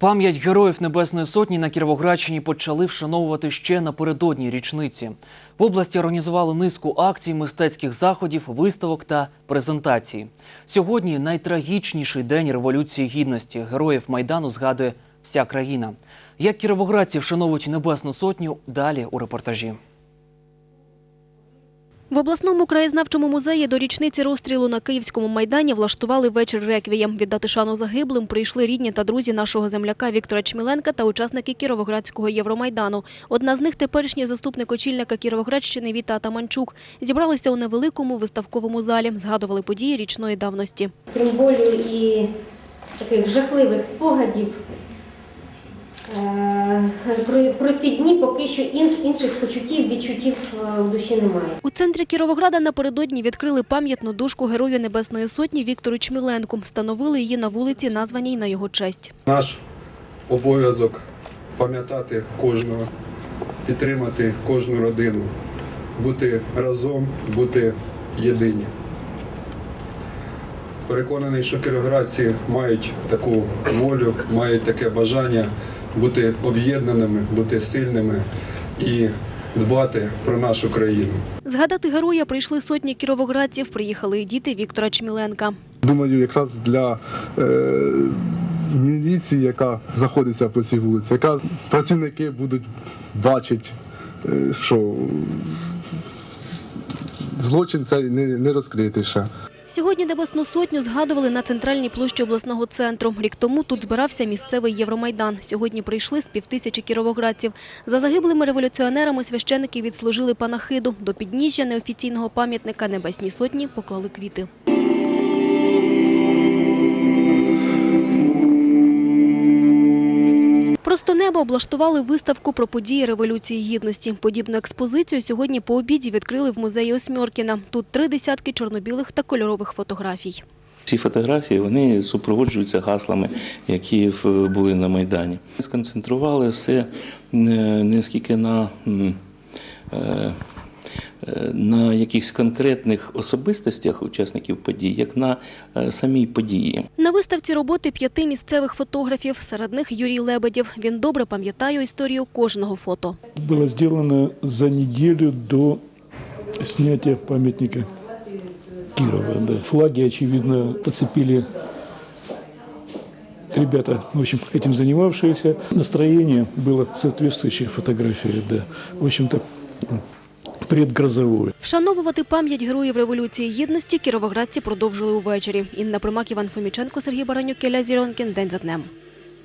Пам'ять героїв Небесної Сотні на Кіровоградщині почали вшановувати ще напередодні річниці. В області організували низку акцій, мистецьких заходів, виставок та презентацій. Сьогодні найтрагічніший день Революції Гідності. Героїв Майдану згадує вся країна. Як кіровоградці вшановують Небесну Сотню, далі у репортажі. В обласному краєзнавчому музеї до річниці розстрілу на Київському майдані влаштували вечір реквієм. Віддати шану загиблим прийшли рідні та друзі нашого земляка Віктора Чміленка та учасники Кіровоградського Євромайдану. Одна з них – теперішній заступник очільника Кіровоградщини Віта Атаманчук. Зібралися у невеликому виставковому залі, згадували події річної давності. крім болю і таких жахливих спогадів. Е, Про, про ці дні поки що інш, інших почуттів, відчуттів е, в душі немає. У центрі Кіровограда напередодні відкрили пам'ятну дошку Герою Небесної Сотні Віктору Чміленку. Встановили її на вулиці, названій на його честь. Наш обов'язок пам'ятати кожного, підтримати кожну родину, бути разом, бути єдині. Переконаний, що кіровоградці мають таку волю, мають таке бажання бути об'єднаними, бути сильними і дбати про нашу країну. Згадати героя прийшли сотні кіровоградців, приїхали і діти Віктора Чміленка. Думаю, якраз для е, міліції, яка знаходиться по цій вулиці, яка працівники будуть бачити, е, що злочин цей не, не розкритий ще. Сьогодні Небесну Сотню згадували на центральній площі обласного центру. Рік тому тут збирався місцевий Євромайдан. Сьогодні прийшли з півтисячі кіровоградців. За загиблими революціонерами священики відслужили панахиду. До підніжжя неофіційного пам'ятника Небесній Сотні поклали квіти. Небо облаштували виставку про події Революції Гідності. Подібну експозицію сьогодні по обіді відкрили в музеї Осьмьоркіна. Тут три десятки чорнобілих та кольорових фотографій. Ці фотографії вони супроводжуються гаслами, які були на Майдані. Сконцентрували все е, не скільки на, е, на якихось конкретних особистостях учасників подій, як на е, самій події. На виставці роботи п'яти місцевих фотографів. Серед них Юрій Лебедєв. Він добре пам'ятає історію кожного фото. было сделано за неделю до снятия памятника Кирова. Да. Флаги, очевидно, подцепили ребята, в общем, этим занимавшиеся. Настроение было соответствующее фотографии, да. В общем-то, предгрозовое. Вшановувати пам'ять героїв Революції Гідності кіровоградці продовжили увечері. Інна Примак, Іван Фоміченко, Сергій Баранюк, Келя Зіронкін. День за днем.